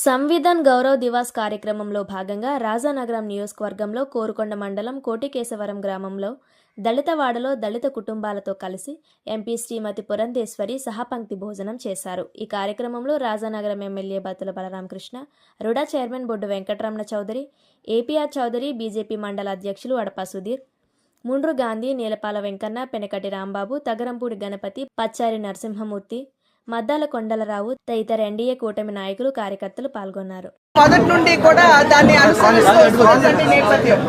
సంవిధాన్ గౌరవ్ దివాస్ కార్యక్రమంలో భాగంగా రాజానగరం నియోజకవర్గంలో కోరుకొండ మండలం కోటికేశవరం గ్రామంలో దళితవాడలో దళిత కుటుంబాలతో కలిసి ఎంపీ శ్రీమతి పురంధేశ్వరి సహపంక్తి భోజనం చేశారు. ఈ కార్యక్రమంలో Rajanagaram MLA Bathula Balaramakrishna RUDA chairman Boddu Venkataramana Chowdary APR Chowdary BJP మండల అధ్యక్షులు అడపా సుధీర్ ముండ్రు గాంధీ నీలపాల వెంకన్న పెనకటి రాంబాబు తగరంపూడి గణపతి పచ్చారి నరసింహమూర్తి మద్దాల కొండలరావు తదితర ఎన్డీఏ కూటమి నాయకులు కార్యకర్తలు పాల్గొన్నారు. మొదటి నుండి కూడా దాన్ని అనుసరిస్తూ నేపథ్యం.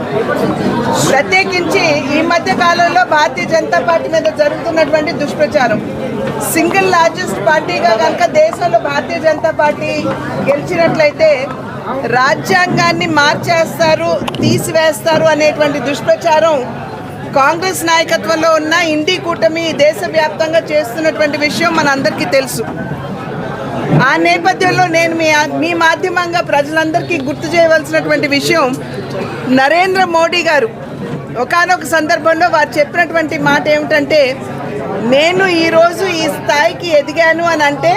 ప్రత్యేకించి ఈ మధ్య కాలంలో భారతీయ జనతా పార్టీ మీద జరుగుతున్నటువంటి దుష్ప్రచారం. సింగిల్ లార్జెస్ట్ పార్టీగా కనుక దేశంలో భారతీయ జనతా పార్టీ గెలిచినట్లయితే రాజ్యాంగాన్ని మార్చేస్తారు తీసివేస్తారు అనేటువంటి దుష్ప్రచారం కాంగ్రెస్ నాయకత్వంలో ఉన్న ఇండి కూటమి దేశవ్యాప్తంగా చేస్తున్నటువంటి విషయం మనందరికీ తెలుసు. ఆ నేపథ్యంలో నేను మీ మీ మాధ్యమంగా ప్రజలందరికీ గుర్తు చేయవలసినటువంటి విషయం నరేంద్ర మోడీ గారు. ఒకానొక సందర్భంలో వారు చెప్పినటువంటి మాట ఏమిటంటే నేను ఈరోజు ఈ స్థాయికి ఎదిగాను అని అంటే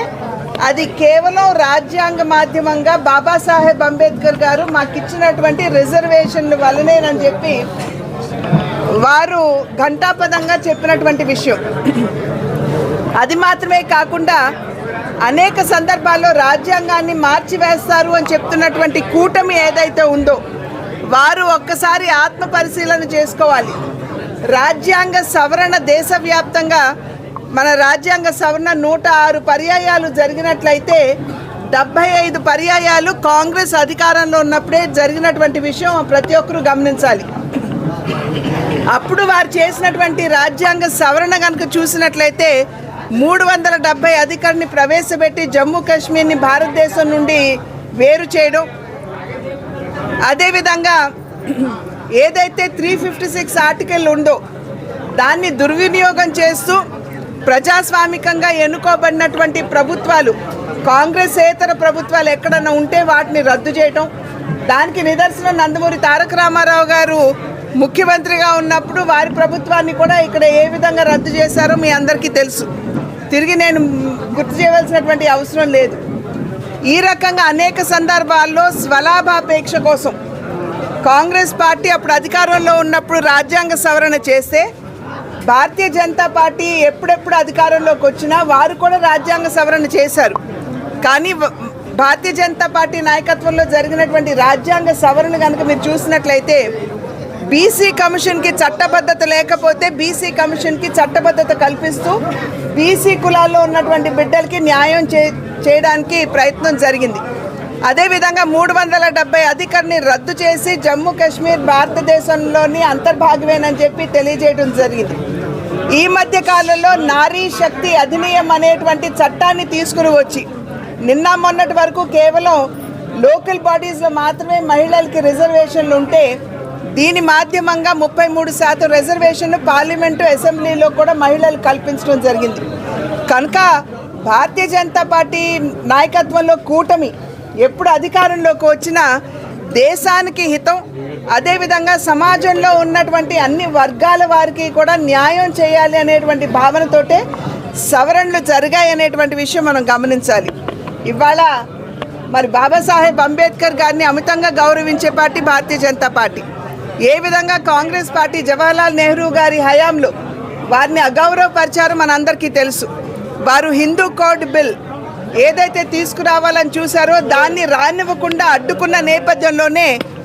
అది కేవలం రాజ్యాంగ మాధ్యమంగా బాబాసాహెబ్ అంబేద్కర్ గారు మాకు ఇచ్చినటువంటి రిజర్వేషన్ల వల్లనేనని చెప్పి వారు ఘంటాపదంగా చెప్పినటువంటి విషయం. అది మాత్రమే కాకుండా అనేక సందర్భాల్లో రాజ్యాంగాన్ని మార్చివేస్తారు అని చెప్తున్నటువంటి కూటమి ఏదైతే ఉందో వారు ఒక్కసారి ఆత్మ పరిశీలన చేసుకోవాలి. రాజ్యాంగ సవరణ దేశవ్యాప్తంగా మన రాజ్యాంగ సవరణ నూట ఆరు పర్యాయాలు జరిగినట్లయితే డెబ్బై ఐదు పర్యాయాలు కాంగ్రెస్ అధికారంలో ఉన్నప్పుడే జరిగినటువంటి విషయం ప్రతి ఒక్కరూ గమనించాలి. అప్పుడు వారు చేసినటువంటి రాజ్యాంగ సవరణ కనుక చూసినట్లయితే మూడు వందల డెబ్బై అధికారిని ప్రవేశపెట్టి జమ్మూ కాశ్మీర్ని భారతదేశం నుండి వేరు చేయడం. అదేవిధంగా ఏదైతే త్రీ ఫిఫ్టీ సిక్స్ ఆర్టికల్ ఉందో దాన్ని దుర్వినియోగం చేస్తూ ప్రజాస్వామికంగా ఎన్నుకోబడినటువంటి ప్రభుత్వాలు కాంగ్రెస్ ఏతర ప్రభుత్వాలు ఎక్కడన్నా ఉంటే వాటిని రద్దు చేయడం దానికి నిదర్శనం నందమూరి తారక రామారావు గారు ముఖ్యమంత్రిగా ఉన్నప్పుడు వారి ప్రభుత్వాన్ని కూడా ఇక్కడ ఏ విధంగా రద్దు చేశారో మీ అందరికీ తెలుసు. తిరిగి నేను గుర్తు చేయవలసినటువంటి అవసరం లేదు. ఈ రకంగా అనేక సందర్భాల్లో స్వలాభాపేక్ష కోసం కాంగ్రెస్ పార్టీ అప్పుడు అధికారంలో ఉన్నప్పుడు రాజ్యాంగ సవరణ చేస్తే భారతీయ జనతా పార్టీ ఎప్పుడెప్పుడు అధికారంలోకి వచ్చినా వారు కూడా రాజ్యాంగ సవరణ చేశారు. కానీ భారతీయ జనతా పార్టీ నాయకత్వంలో జరిగినటువంటి రాజ్యాంగ సవరణ కనుక మీరు చూసినట్లయితే బీసీ కమిషన్కి చట్టబద్ధత లేకపోతే బీసీ కమిషన్కి చట్టబద్ధత కల్పిస్తూ బీసీ కులాల్లో ఉన్నటువంటి బిడ్డలకి న్యాయం చే చేయడానికి ప్రయత్నం జరిగింది. అదేవిధంగా మూడు వందల డెబ్బై అధికారిని రద్దు చేసి జమ్మూ కాశ్మీర్ భారతదేశంలోని అంతర్భాగమేనని చెప్పి తెలియజేయడం జరిగింది. ఈ మధ్య కాలంలో నారీ శక్తి అధినియం అనేటువంటి చట్టాన్ని తీసుకుని వచ్చి నిన్న మొన్నటి వరకు కేవలం లోకల్ బాడీస్లో మాత్రమే మహిళలకి రిజర్వేషన్లు ఉంటే దీని మాధ్యమంగా ముప్పై మూడు శాతం రిజర్వేషన్లు పార్లమెంటు అసెంబ్లీలో కూడా మహిళలు కల్పించడం జరిగింది. కనుక భారతీయ జనతా పార్టీ నాయకత్వంలో కూటమి ఎప్పుడు అధికారంలోకి వచ్చినా దేశానికి హితం అదేవిధంగా సమాజంలో ఉన్నటువంటి అన్ని వర్గాల వారికి కూడా న్యాయం చేయాలి అనేటువంటి భావనతోటే సవరణలు జరిగాయి అనేటువంటి విషయం మనం గమనించాలి. ఇవాళ మరి బాబాసాహెబ్ అంబేద్కర్ గారిని అమితంగా గౌరవించే పార్టీ భారతీయ జనతా పార్టీ. ఏ విధంగా కాంగ్రెస్ పార్టీ జవహర్లాల్ నెహ్రూ గారి హయాంలో వారిని అగౌరవపరిచారో మనందరికీ తెలుసు. వారు హిందూ కోడ్ బిల్ ఏదైతే తీసుకురావాలని చూశారో దాన్ని రానివ్వకుండా అడ్డుకున్న నేపథ్యంలోనే